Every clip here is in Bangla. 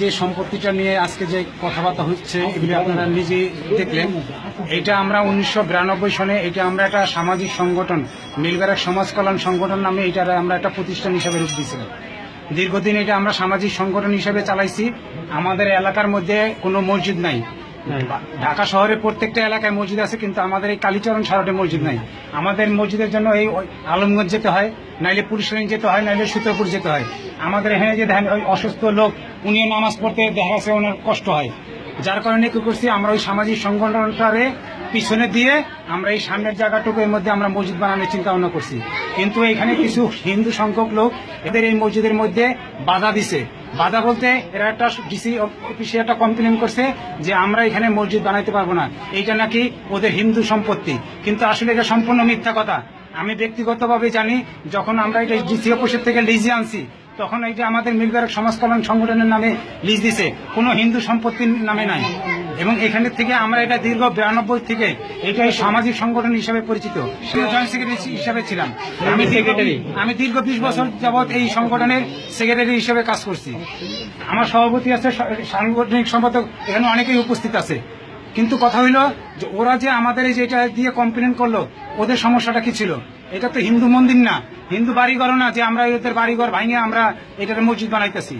যে সম্পত্তিটা নিয়ে আজকে যে কথাবার্তা হচ্ছে, এগুলি আপনারা নিজে দেখলেন। এটা আমরা উনিশশো বিরানব্বই সনে, এটা আমরা একটা সামাজিক সংগঠন মিলবেরাক সমাজ কল্যাণ সংগঠন নামে এটার আমরা একটা প্রতিষ্ঠান হিসাবে রূপ দিয়েছিলাম। দীর্ঘদিন এটা আমরা সামাজিক সংগঠন হিসেবে চালাইছি। আমাদের এলাকার মধ্যে কোনো মসজিদ নাই। ঢাকা শহরের প্রত্যেকটা এলাকায় মসজিদ আছে, কিন্তু আমাদের এই কালীচরণ সারটে মসজিদ নাই। আমাদের মসজিদের জন্য এই আলমগঞ্জ যেতে হয়, নাইলে পুলিশলাইন যেতে হয়, নাইলে সুতরপুর যেতে হয়। আমাদের এখানে যে দেখেন, ওই অসুস্থ লোক উনিও নামাজ পড়তে দেখা যাচ্ছে ওনার কষ্ট হয়। যার কারণে কি করছি, আমরা ওই সামাজিক সংগঠনটারে পিছনে দিয়ে আমরা এই সামনের জায়গাটুকু এর মধ্যে আমরা মসজিদ বানানোর চিন্তা ভাবনা করছি। কিন্তু এখানে কিছু হিন্দু সংখ্যক লোক এদের এই মসজিদের মধ্যে বাধা দিছে। বাধা বলতে এরা একটা ডিসি অফিসে একটা কমপ্লেন করছে যে আমরা এখানে মসজিদ বানাইতে পারব না। এইটা নাকি ওদের হিন্দু সম্পত্তি। কিন্তু আসলে এটা সম্পূর্ণ মিথ্যা কথা। আমি ব্যক্তিগতভাবে জানি, যখন আমরা এটা ডিসি অফিসের থেকে লিজে আনছি তখন এই যে আমাদের মিলবারক সমাজ কল্যাণ সংগঠনের নামে লিজ দিছে কোনো হিন্দু সম্পত্তির নামে নাই। এবং এখানে থেকে আমরা এটা দীর্ঘ বিরানব্বই থেকে এটা এই সামাজিক সংগঠন হিসাবে পরিচিত। জয়েন্ট সেক্রেটারি হিসাবে ছিলাম। আমি সেক্রেটারি আমি দীর্ঘ বিশ বছর যাবৎ এই সংগঠনের সেক্রেটারি হিসেবে কাজ করছি। আমার সভাপতি আছে সাংগঠনিক সম্পাদক এখানে অনেকেই উপস্থিত আছে। কিন্তু কথা হইল যে ওরা যে আমাদের এই যে এটা দিয়ে কমপ্লেন করল ওদের সমস্যাটা কি ছিল? এটা তো হিন্দু মন্দির না। হিন্দু বাড়িঘর না যে আমরা ওদের বাড়িঘর ভাঙে আমরা এটার মসজিদ বানাইতেছি।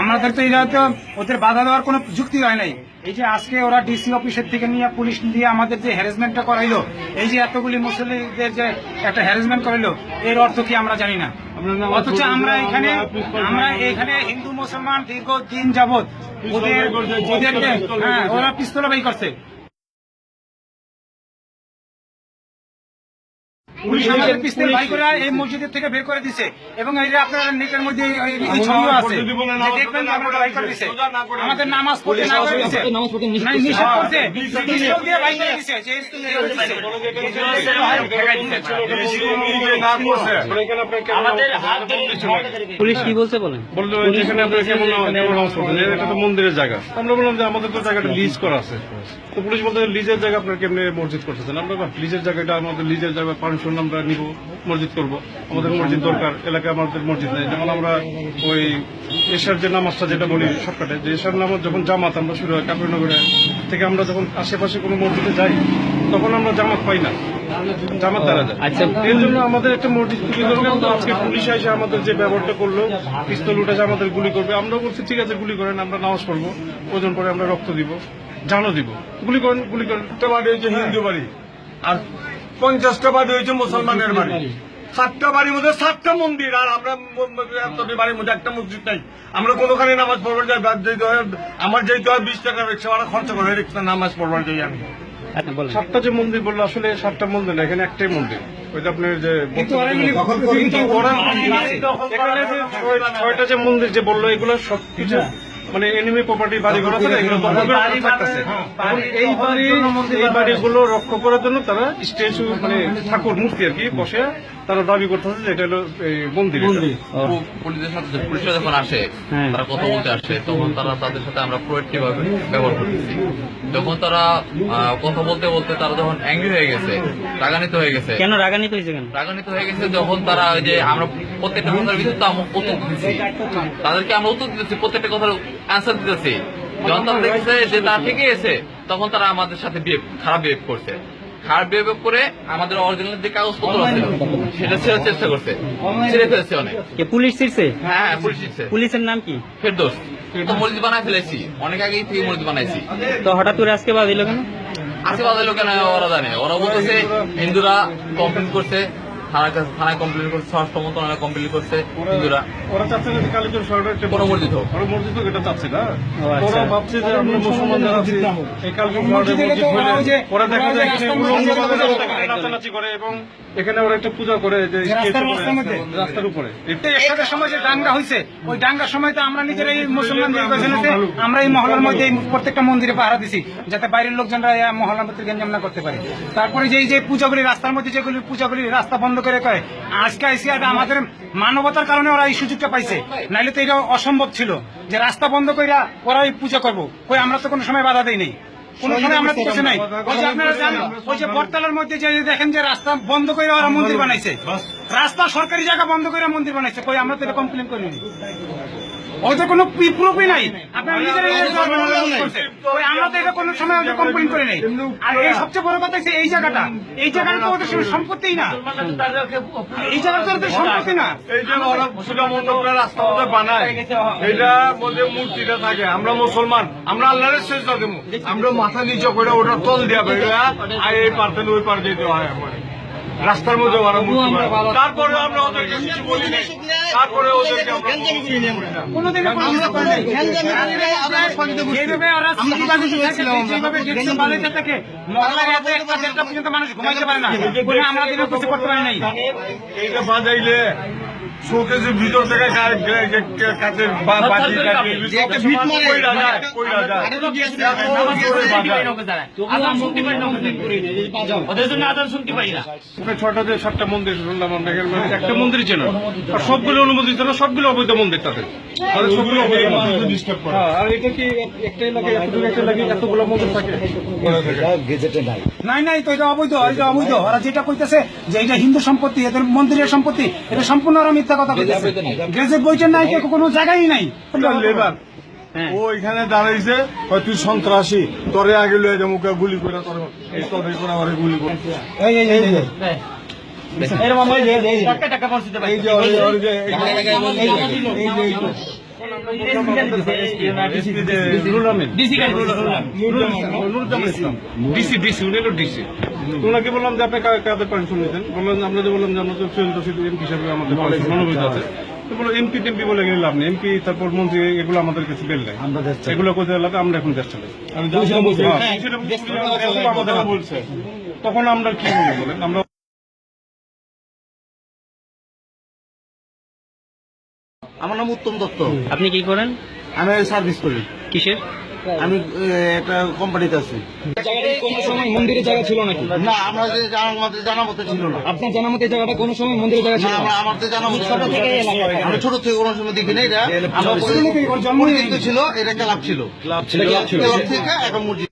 আমাদের তো এটা তো ওদের বাধা দেওয়ার কোনো যুক্তি হয় নাই। এই যে আজকে ওরা ডিসি অফিসের থেকে নিয়ে পুলিশ দিয়ে আমাদের যে হ্যারাসমেন্টটা করাইলো, এই যে এতগুলি মুসলিমদের যে একটা হ্যারাসমেন্ট করাইলো, এর অর্থ কি আমরা জানি না। অথচ আমরা এখানে আমরা এখানে হিন্দু মুসলমান দীর্ঘ দিন যাবৎ ওদের, ওদেরকে হ্যাঁ ওরা পিস্তল বাই করছে। পুলিশ আমাদের পিস্তল বাই করে এই মসজিদের থেকে বের করে দিছে। এবং এই যে আপনার নেটের মধ্যে ছবিও আছে। দেখবেন আমাদের বাই করে দিছে। আমাদের নামাজ পড়তে না করে দিছে। নাই, নিষেধ করছে। পিস্তল দিয়ে বাই করে দিছে। যে পুলিশ কি বলছে বলেন? বলল আপনার কেমন নামাজ পড়বেন এটা তো মন্দিরের জায়গা। আমরা বললাম যে আমাদের তো জায়গাটা লিজ করা আছে। তো পুলিশ বলতে লিজের জায়গা আপনার কেমনে মসজিদ করতেছেন? আমরা লিজের জায়গাটা আমাদের লিজের জায়গা পারমিশন আমরা নিব মসজিদ করব। আমাদের মসজিদ দরকার এলাকায় আমাদের মসজিদ নেই। যেমন আমরা ওই এশার যে নামাজটা যেটা বলি শর্টকাটে যে এশার নামাজ যখন জামাত আমরা শুরু হয় কাপড়নগরে থেকে আমরা যখন আশেপাশে কোনো মসজিদে যাই তখন আমরা জামাত পাই না। জামাত দ্বারা যায়। আচ্ছা। এর জন্য আমাদের একটা মসজিদ খুবই দরকার। আজকে পুলিশ এসে আমাদের যে ব্যবহারটা করল পিস্তল উঠেছে আমাদের গুলি করবে। আমরা বলছি ঠিক আছে গুলি করেন আমরা নামাজ পড়ব। ওজন পরে আমরা রক্ত দিব জানো দিব। গুলি করেন গুলি করেন। বাড়ি হিন্দু বাড়ি। আর পঞ্চাশটা বাড়ি হয়েছে মুসলমানের বাড়ি। সাতটা বাড়ির মধ্যে সাতটা মন্দির আর আমরা বাড়ির মধ্যে একটা মসজিদ নাই। আমরা কোনোখানে নামাজ পড়বার যাই যেতে হয় আমার যেতে হয় বিশ টাকা রিক্সা ভাড়া খরচা করে রিক্সা নামাজ পড়বার যাই আমি। আচ্ছা সাতটা যে মন্দির বলল আসলে সাতটা মন্দির না এখানে একটাই মন্দির। ওই যে আপনার যে ছয়টা যে মন্দির যে বলল এগুলো সবকিছু মানে এনিমি প্রপার্টি বাড়ি ঘর আছে না, এগুলো দখল করে থাকতেছে। এখন এই বাড়ি এই বাড়িগুলো রক্ষা করার জন্য তারা স্ট্যাচু মানে ঠাকুর মূর্তি আর কি বসে তারা দাবি করতেছে যে এটা হলো এই মন্দির পুলিশের সাথে পুলিশরা যখন আসে হ্যাঁ। তারা কথা বলতে আসে তখন তারা তাদের সাথে আমরা প্রোয়েক্টিভ ভাবে ব্যবহার করতেছি। যখন তারা কথা বলতে বলতে তারা যখন অ্যাংরি হয়ে গেছে রাগান্বিত হয়ে গেছে কেন রাগান্বিত হয়েছে কেন? রাগান্বিত হয়ে গেছে যখন তারা ওই যে আমরা প্রত্যেকটা কথার ভিতরে তো আমরা উত্তর দিচ্ছি তাদেরকে আমরা উত্তর দিতেছি প্রত্যেকটা কথার অ্যান্সার দিতেছি। যখন তারা দেখেছে যে তারা ঠিকই এসে তখন তারা আমাদের সাথে খারাপ বিহেভ করছে। খারাপ বিহেভ করে আমাদের অরিজিনাল যে কাগজপত্র আছে সেটা ছেড়ার চেষ্টা করছে। ছেড়ে ফেলেছে অনেক। পুলিশ ছিড়ছে? হ্যাঁ হ্যাঁ পুলিশ ছিড়ছে। পুলিশের নাম কি? ফেরদোস। তো মরিচ বানাই ফেলেছি। অনেক আগেই থেকে মরিচ বানাইছি। তো হঠাৎ করে আজকে বাদ বাদিল কেন? আজকে আশেপাশের লোকেরা ওরা জানে। ওরা বলতেছে হিন্দুরা কমপ্লেন করছে। থানার কাছে থানায় কমপ্লেন করছে স্বরাষ্ট্র মন্ত্রণালয়ে কমপ্লেন করছে হিন্দুরা ওরা চাচ্ছে না যে কালীচরণ শহরটা একটা ওরা মসজিদ এটা চাচ্ছে না। আচ্ছা। ওরা ভাবছে যে আমরা মুসলমান যারা আছি এই কালীচরণ মসজিদে হলে ওরা দেখা যায় এখানে উলঙ্গভাবে নাচানাচি করে এবং এখানে ওরা একটা পূজা করে যে রাস্তার উপরে। এই একটার সময় যে দাঙ্গা হয়েছে ওই দাঙ্গার সময় তো আমরা নিজেরা এই মুসলমান আমরা এই মহলার মধ্যে প্রত্যেকটা মন্দিরে পাহারা দিছি যাতে বাইরের লোকজনরা এই মহলার মধ্যে গেঞ্জাম না করতে পারে। তারপরে যে এই যে পূজাগুলি রাস্তার মধ্যে যেগুলি পূজাগুলি রাস্তা বন্ধ করে কয়, আজকে আইসি আর আমাদের মানবতার কারণে ওরা এই সুযোগটা পাইছে। নাইলে তো এটা অসম্ভব ছিল যে রাস্তা বন্ধ করে ওরা ওই পূজা করব। কই, আমরা তো কোনো সময় বাধা দেই নেই। কোনো সময় আমরা নাই। আপনারা জানেন, ওই যে বটতলার মধ্যে যে দেখেন যে রাস্তা বন্ধ করে ওরা মন্দির বানাইছে। রাস্তা সরকারি জায়গা বন্ধ করে মন্দির বানাইছে। কই আমরা তো এটা কমপ্লেন করিনি। ওদের কোনো প্রুফই নাই। আপনারা নিজেরা আমরা তো এটা কোনো সময় ওদের কমপ্লেন করে নেই। আর এই সবচেয়ে বড় কথা এই জায়গাটা। এই জায়গাটা তো ওদের সঙ্গে সম্পত্তিই না। এই জায়গাটা তো ওদের সম্পত্তি না। এই যে পূজা মণ্ডপটা রাস্তা মধ্যে বানায় এটা মধ্যে মূর্তিটা থাকে। আমরা মুসলমান। আমরা আল্লাহরের শেষ দেবো আমরা মাথা নিচে করে ওটা তল বেরোয়া আর এই পার থেকে ওই পার যেতে হয় আমার। রাস্তার মধ্যে। তারপরে আমরা ওদেরকে কিছু বলি নাই। তারপরে ওদেরকে। এইটা বাজাইলে শোকেজের ভিতর থেকে কা- কা- কা- কাচের বা- বাজি কাটি কইরা যায়, কইরা যায়। এত জোরে বাজায়। ওখানে ছটা যে সাতটা মন্দির শুনলাম মানে একটা মন্দিরই চেন আর সবগুলো অনুমোদিত না সবগুলো অবৈধ মন্দির তাদের সবগুলো অবৈধ মন্দির। হ্যাঁ, আর এটা কি একটা এলাকায় এতটুকু একটা এলাকায় এতগুলো মন্দির থাকে নাই নাই তো এটা অবৈধ এটা অবৈধ ওরা যেটা কইতেছে যে এটা হিন্দু সম্পত্তি এদের মন্দিরের সম্পত্তি এটা সম্পূর্ণ ওরা মিথ্যা কথা কইতেছে গেজেট বইটা নাই কে কোনো জায়গায় নাই লেবার হ্যাঁ ও এখানে দাঁড়াইছে হয় তুই সন্ত্রাসী তোরে আগে লয়ে যাব মুখে গুলি করে তোর এই তোর এই করে আমারে গুলি করে এই এই এই এই এই যে ওই- ওই যে এই যে- এই যে- এই যে- এই যে- ডিসি ডিসি ডিসি ওনাকে বললাম যে আপনি কাদের পারমিশন নিতেন বললেন যে আমরা যে বললাম যে আমরা তো চূড়ান্ত এমপি হিসাবে আমাদের পারমিশন আছে। তো বলো এমপি টেমপি বলে গেলে লাভ নেই। এমপি তারপর মন্ত্রী এগুলো আমাদের কাছে বেল নেই এগুলো কোথায় লাভ আমরা এখন দেশ চালাই। আমি আমাদের বলছে। তখন আমরা কি বলব বলেন আমরা আমার নাম উত্তম দত্ত। আপনি কি করেন? আমি সার্ভিস করি। কিসের? আমি একটা কোম্পানিতে আছি। কোনো সময় মন্দিরের জায়গা ছিল নাকি? না আমরা যে জানা মতো ছিল না। আপনার জানা মতে জায়গাটা কোনো সময় মন্দিরের জায়গা না আমরা আমাদের জানা মতো ছোট থেকে আমি ছোট থেকে কোনো সময় দেখি না এটা আমরা ছিল এটা ক্লাব ছিল। ক্লাব ছিল থেকে এখন মসজিদ